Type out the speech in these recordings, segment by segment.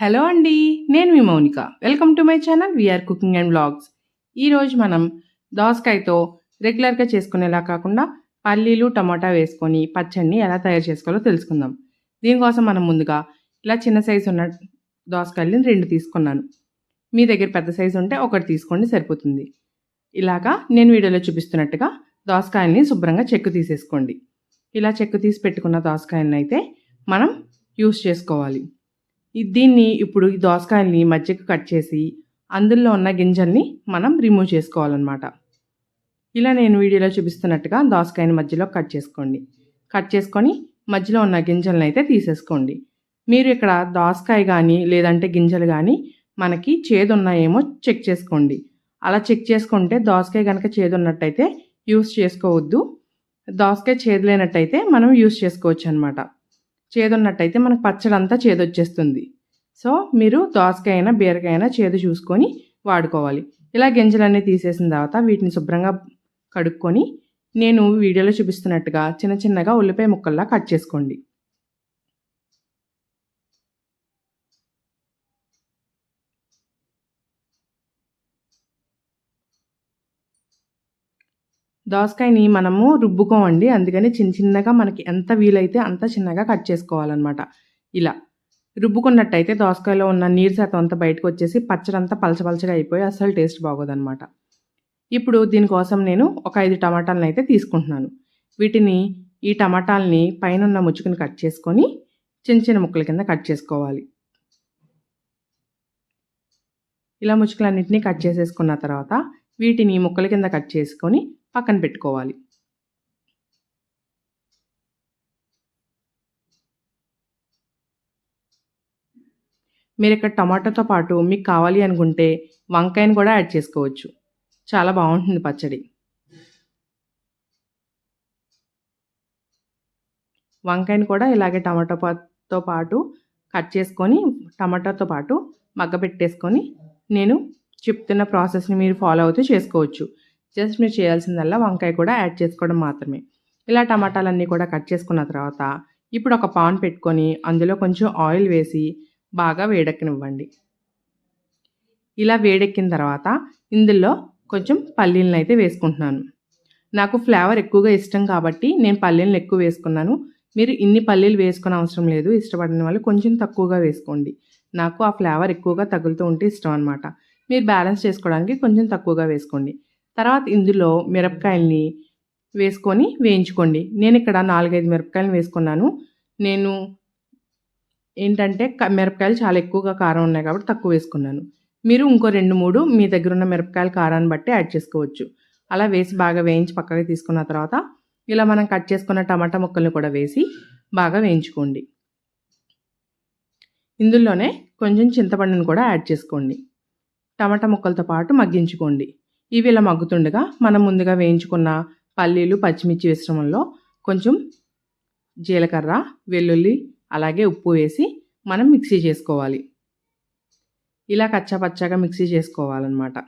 Hello అండి నేను మీ Mounika. Welcome to my channel VR cooking and blogs ఈరోజు మనం దోసకాయతో రెగ్యులర్గా చేసుకునేలా కాకుండా పల్లీలు టమాటా వేసుకొని పచ్చడిని ఎలా తయారు చేసుకోవాలో తెలుసుకుందాం. దీనికోసం మనం ముందుగా ఇలా చిన్న సైజు ఉన్న దోసకాయలని రెండు తీసుకున్నాను. మీ దగ్గర పెద్ద సైజు ఉంటే ఒకటి తీసుకోండి సరిపోతుంది. ఇలాగా నేను వీడియోలో చూపిస్తున్నట్టుగా దోసకాయల్ని శుభ్రంగా చెక్కు తీసేసుకోండి. ఇలా చెక్కు తీసి పెట్టుకున్న దోసకాయలను అయితే మనం యూస్ చేసుకోవాలి. దీన్ని ఇప్పుడు ఈ దోసకాయల్ని మధ్యకు కట్ చేసి అందులో ఉన్న గింజల్ని మనం రిమూవ్ చేసుకోవాలన్నమాట. ఇలా నేను వీడియోలో చూపిస్తున్నట్టుగా దోసకాయని మధ్యలో కట్ చేసుకోండి. కట్ చేసుకొని మధ్యలో ఉన్న గింజలను అయితే తీసేసుకోండి. మీరు ఇక్కడ దోసకాయ కానీ లేదంటే గింజలు కానీ మనకి చేదు ఉన్నాయేమో చెక్ చేసుకోండి. అలా చెక్ చేసుకుంటే దోసకాయ కనుక చేదు ఉన్నట్టయితే యూస్ చేసుకోవద్దు. దోసకాయ చేదు మనం యూస్ చేసుకోవచ్చు అనమాట చేదున్నట్టయితే మనకు పచ్చడి అంతా సో మీరు దోసకాయ అయినా బీరకాయ అయినా చేదు చూసుకొని వాడుకోవాలి. ఇలా గింజలన్నీ తీసేసిన తర్వాత వీటిని శుభ్రంగా కడుక్కొని నేను వీడియోలో చూపిస్తున్నట్టుగా చిన్న చిన్నగా ఉల్లిపాయ ముక్కల్లా కట్ చేసుకోండి. దోసకాయని మనము రుబ్బుకోమండి. అందుకని చిన్న చిన్నగా మనకి ఎంత వీలైతే అంత చిన్నగా కట్ చేసుకోవాలన్నమాట. ఇలా. రుబ్బుకున్నట్టయితే దోసకాయలో ఉన్న నీరు శాతం అంతా బయటకు వచ్చేసి పచ్చడంతా పలచపలచగా అయిపోయి అసలు టేస్ట్ బాగోదన్నమాట. ఇప్పుడు దీనికోసం నేను ఒక ఐదు టమాటాలను అయితే తీసుకుంటున్నాను. వీటిని ఈ టమాటాలని పైన ఉన్న ముచ్చుకుని కట్ చేసుకొని చిన్న చిన్న ముక్కల కింద కట్ చేసుకోవాలి. ఇలా ముచ్చుకలన్నింటినీ కట్ చేసేసుకున్న తర్వాత వీటిని ముక్కల కింద కట్ చేసుకొని పక్కన పెట్టుకోవాలి. మీరు ఇక్కడ టమాటోతో పాటు మీకు కావాలి అనుకుంటే వంకాయని కూడా యాడ్ చేసుకోవచ్చు. చాలా బాగుంటుంది పచ్చడి. వంకాయని కూడా ఇలాగే టమాటోతో పాటు కట్ చేసుకొని టమాటాతో పాటు మగ్గ పెట్టేసుకొని నేను చెప్తున్న ప్రాసెస్ని మీరు ఫాలో అవుతూ చేసుకోవచ్చు. జస్ట్ మీరు చేయాల్సిందల్లా వంకాయ కూడా యాడ్ చేసుకోవడం మాత్రమే. ఇలా టమాటాలన్నీ కూడా కట్ చేసుకున్న తర్వాత ఇప్పుడు ఒక పాన్ పెట్టుకొని అందులో కొంచెం ఆయిల్ వేసి బాగా వేడెక్కనివ్వండి. ఇలా వేడెక్కిన తర్వాత ఇందులో కొంచెం పల్లీలను అయితే వేసుకుంటున్నాను. నాకు ఫ్లేవర్ ఎక్కువగా ఇష్టం కాబట్టి నేను పల్లీలను ఎక్కువ వేసుకున్నాను. మీరు ఇన్ని పల్లీలు వేసుకునే అవసరం లేదు ఇష్టపడిన వాళ్ళు కొంచెం తక్కువగా వేసుకోండి. నాకు ఆ ఫ్లేవర్ ఎక్కువగా తగులుతూ ఉంటే ఇష్టం అనమాట మీరు బ్యాలెన్స్ చేసుకోవడానికి కొంచెం తక్కువగా వేసుకోండి. తర్వాత ఇందులో మిరపకాయల్ని వేసుకొని వేయించుకోండి. నేను ఇక్కడ నాలుగైదు మిరపకాయలు వేసుకున్నాను. నేను ఏంటంటే మిరపకాయలు చాలా ఎక్కువగా కారం ఉన్నాయి కాబట్టి తక్కువ వేసుకున్నాను. మీరు ఇంకో రెండు మూడు మీ దగ్గర ఉన్న మిరపకాయల కారాన్ని బట్టి యాడ్ చేసుకోవచ్చు. అలా వేసి బాగా వేయించి పక్కకి తీసుకున్న తర్వాత ఇలా మనం కట్ చేసుకున్న టమాటా ముక్కల్ని కూడా వేసి బాగా వేయించుకోండి. ఇందులోనే కొంచెం చింతపండుని కూడా యాడ్ చేసుకోండి. టమాటా ముక్కలతో పాటు మగ్గించుకోండి. ఇవి ఇలా మగ్గుతుండగా మనం ముందుగా వేయించుకున్న పల్లీలు పచ్చిమిర్చి మిశ్రమంలో కొంచెం జీలకర్ర వెల్లుల్లి అలాగే ఉప్పు వేసి మనం మిక్సీ చేసుకోవాలి. ఇలా కచ్చాపచ్చాగా మిక్సీ చేసుకోవాలన్నమాట.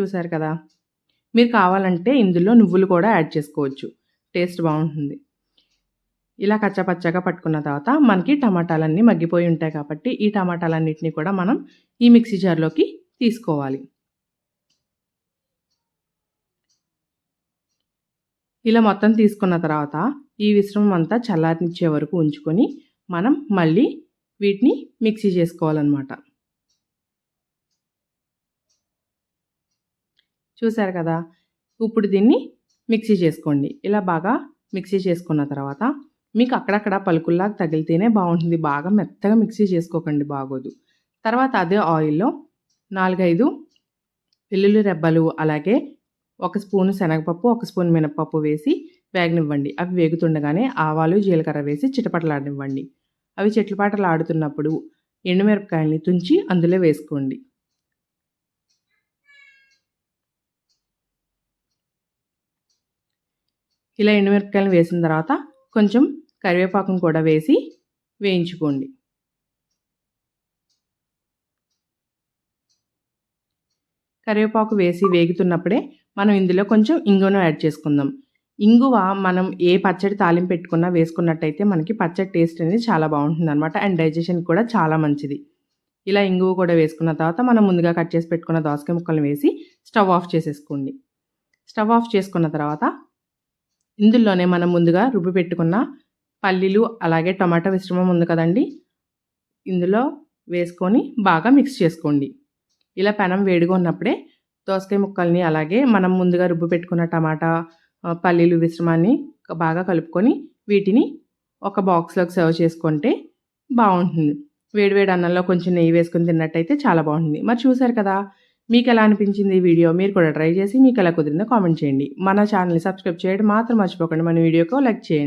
చూసారు కదా? మీరు కావాలంటే ఇందులో నువ్వులు కూడా యాడ్ చేసుకోవచ్చు. టేస్ట్ బాగుంటుంది. ఇలా కచ్చాపచ్చాగా పట్టుకున్న తర్వాత మనకి టమాటాలన్నీ మగ్గిపోయి ఉంటాయి కాబట్టి ఈ టమాటాలన్నిటిని కూడా మనం ఈ మిక్సీ జార్లోకి తీసుకోవాలి. ఇలా మొత్తం తీసుకున్న తర్వాత ఈ మిశ్రమం అంతా చల్లారినిచ్చే వరకు ఉంచుకొని మనం మళ్ళీ వీటిని మిక్సీ చేసుకోవాలన్నమాట. చూసారు కదా? ఇప్పుడు దీన్ని మిక్సీ చేసుకోండి. ఇలా బాగా మిక్సీ చేసుకున్న తర్వాత మీకు అక్కడక్కడ పలుకుల్లాగా తగిలితేనే బాగుంటుంది. బాగా మెత్తగా మిక్సీ చేసుకోకండి బాగోదు. తర్వాత అదే ఆయిల్లో నాలుగైదు వెల్లుల్లి రెబ్బలు అలాగే ఒక స్పూను శనగపప్పు ఒక స్పూన్ మినపప్పు వేసి వేగనివ్వండి. అవి వేగుతుండగానే ఆవాలు జీలకర్ర వేసి చిటపటలాడనివ్వండి. అవి చిట్లపాటలాడుతున్నప్పుడు ఎండుమిరపకాయల్ని తుంచి అందులో వేసుకోండి. ఇలా ఎండుమిరపకాయలు వేసిన తర్వాత కొంచెం కరివేపాకును కూడా వేసి వేయించుకోండి. కరివేపాకు వేసి వేగుతున్నప్పుడే మనం ఇందులో కొంచెం ఇంగువను యాడ్ చేసుకుందాం. ఇంగువ మనం ఏ పచ్చడి తాలింపు పెట్టుకున్నా వేసుకున్నట్టయితే మనకి పచ్చడి టేస్ట్ అనేది చాలా బాగుంటుంది అనమాట అండ్ డైజెషన్ కూడా చాలా మంచిది. ఇలా ఇంగువ కూడా వేసుకున్న తర్వాత మనం ముందుగా కట్ చేసి పెట్టుకున్న దోసకాయ ముక్కలను వేసి స్టవ్ ఆఫ్ చేసేసుకోండి. స్టవ్ ఆఫ్ చేసుకున్న తర్వాత ఇందులోనే మనం ముందుగా రుబ్బి పెట్టుకున్న పల్లీలు అలాగే టమాటా మిశ్రమం ఉంది కదండి? ఇందులో వేసుకొని బాగా మిక్స్ చేసుకోండి. ఇలా పెనం వేడిగా ఉన్నప్పుడే దోసకాయ ముక్కల్ని అలాగే మనం ముందుగా రుబ్బు పెట్టుకున్న టమాటా పల్లీలు మిశ్రమాన్ని బాగా కలుపుకొని వీటిని ఒక బాక్స్లోకి సర్వ్ చేసుకుంటే బాగుంటుంది. వేడివేడి అన్నంలో కొంచెం నెయ్యి వేసుకొని తిన్నట్టయితే చాలా బాగుంటుంది. మరి చూసారు కదా మీకు ఎలా అనిపించింది ఈ వీడియో? మీరు కూడా ట్రై చేసి మీకు ఎలా కుదిరిందో కామెంట్ చేయండి. మన ఛానల్ని సబ్స్క్రైబ్ చేయడం మాత్రం మర్చిపోకండి. మన వీడియోకి లైక్ చేయండి.